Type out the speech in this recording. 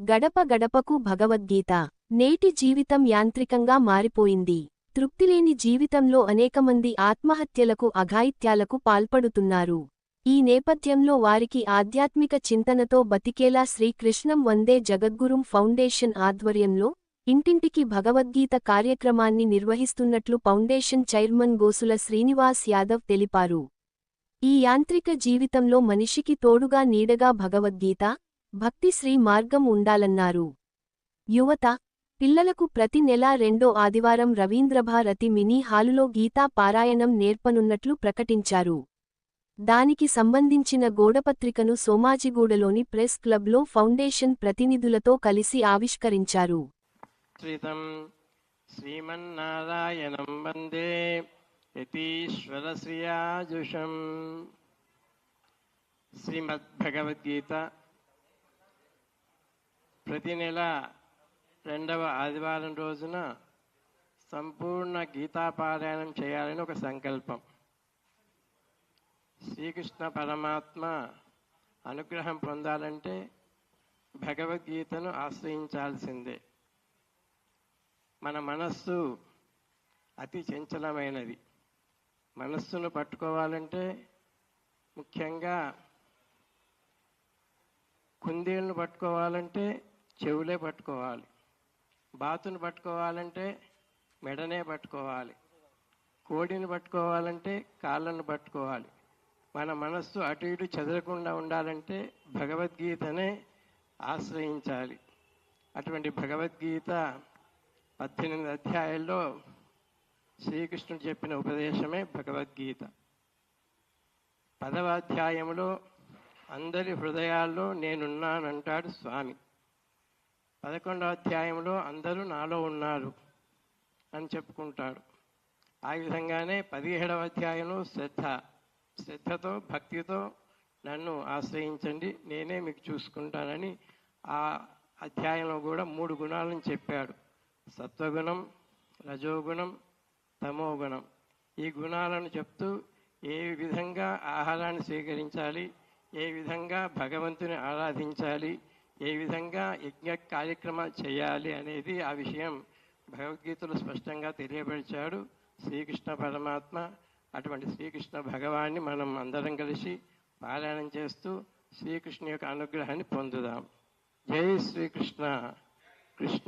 గడప గడపకు భగవద్గీత. నేటి జీవితం యాంత్రికంగా మారిపోయింది. తృప్తిలేని జీవితంలో అనేకమంది ఆత్మహత్యలకు అఘాయిత్యాలకు పాల్పడుతున్నారు. ఈ నేపథ్యంలో వారికి ఆధ్యాత్మిక చింతనతో బతికేలా శ్రీకృష్ణం వందే జగద్గురుం ఫౌండేషన్ ఆధ్వర్యంలో ఇంటింటికి భగవద్గీత కార్యక్రమాన్ని నిర్వహిస్తున్నట్లు ఫౌండేషన్ చైర్మన్ గోసుల శ్రీనివాస్ యాదవ్ తెలిపారు. ఈ యాంత్రిక జీవితంలో మనిషికి తోడుగా నీడగా భగవద్గీత భక్తి శ్రీ మార్గం ఉండాలన్నారు. యువత పిల్లలకు ప్రతి నెలా రెండో ఆదివారం రవీంద్రభారతి మినీ హాలులో గీతా పారాయణం నేర్పనున్నట్లు ప్రకటించారు. దానికి సంబంధించిన గోడపత్రికను సోమాజిగూడలోని ప్రెస్ క్లబ్లో ఫౌండేషన్ ప్రతినిధులతో కలిసి ఆవిష్కరించారు. శ్రీమన్నారాయణం వందే శ్రీమద్భగవద్గీత ప్రతి నెల రెండవ ఆదివారం రోజున సంపూర్ణ గీతాపారాయణం చేయాలని ఒక సంకల్పం. శ్రీకృష్ణ పరమాత్మ అనుగ్రహం పొందాలంటే భగవద్గీతను ఆశ్రయించాల్సిందే. మన మనస్సు అతి చంచలమైనది. మనస్సును పట్టుకోవాలంటే ముఖ్యంగా కుందేళ్ళను పట్టుకోవాలంటే చెవులే పట్టుకోవాలి. బాతును పట్టుకోవాలంటే మెడనే పట్టుకోవాలి. కోడిని పట్టుకోవాలంటే కాళ్ళను పట్టుకోవాలి. మన మనస్సు అటు ఇటు చెదరకుండా ఉండాలంటే భగవద్గీతనే ఆశ్రయించాలి. అటువంటి భగవద్గీత పద్దెనిమిది అధ్యాయాల్లో శ్రీకృష్ణుడు చెప్పిన ఉపదేశమే భగవద్గీత. పదవ అధ్యాయంలో అందరి హృదయాల్లో నేనున్నానంటాడు స్వామి. పదకొండవ అధ్యాయంలో అందరూ నాలో ఉన్నారు అని చెప్పుకుంటాడు. ఆ విధంగానే పదిహేడవ అధ్యాయంలో శ్రద్ధ శ్రద్ధతో భక్తితో నన్ను ఆశ్రయించండి నేనే మీకు చూసుకుంటానని ఆ అధ్యాయంలో కూడా మూడు గుణాలను చెప్పాడు. సత్వగుణం రజోగుణం తమోగుణం. ఈ గుణాలను చెప్తూ ఏ విధంగా ఆహారాన్ని స్వీకరించాలి ఏ విధంగా భగవంతుని ఆరాధించాలి ఏ విధంగా యజ్ఞ కార్యక్రమాలు చేయాలి అనేది ఆ విషయం భగవద్గీతలో స్పష్టంగా తెలియపరిచాడు. శ్రీకృష్ణ పరమాత్మ అటువంటి శ్రీకృష్ణ భగవాన్ని మనం అందరం కలిసి పారాయణం చేస్తూ శ్రీకృష్ణ యొక్క అనుగ్రహాన్ని పొందుదాం. జై శ్రీకృష్ణ. కృష్ణ